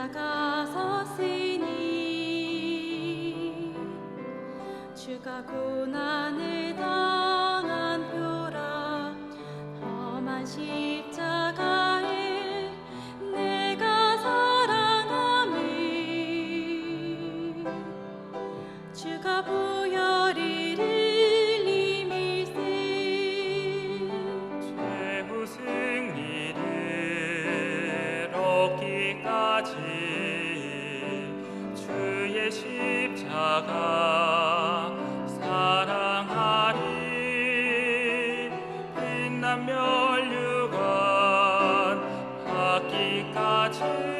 십자가 섰으니? 주가 고난을 당한 표라 험한 십자가에 내가 사랑함을 주가 보 십자가 사랑하리. 빛난 멸류관 받기까지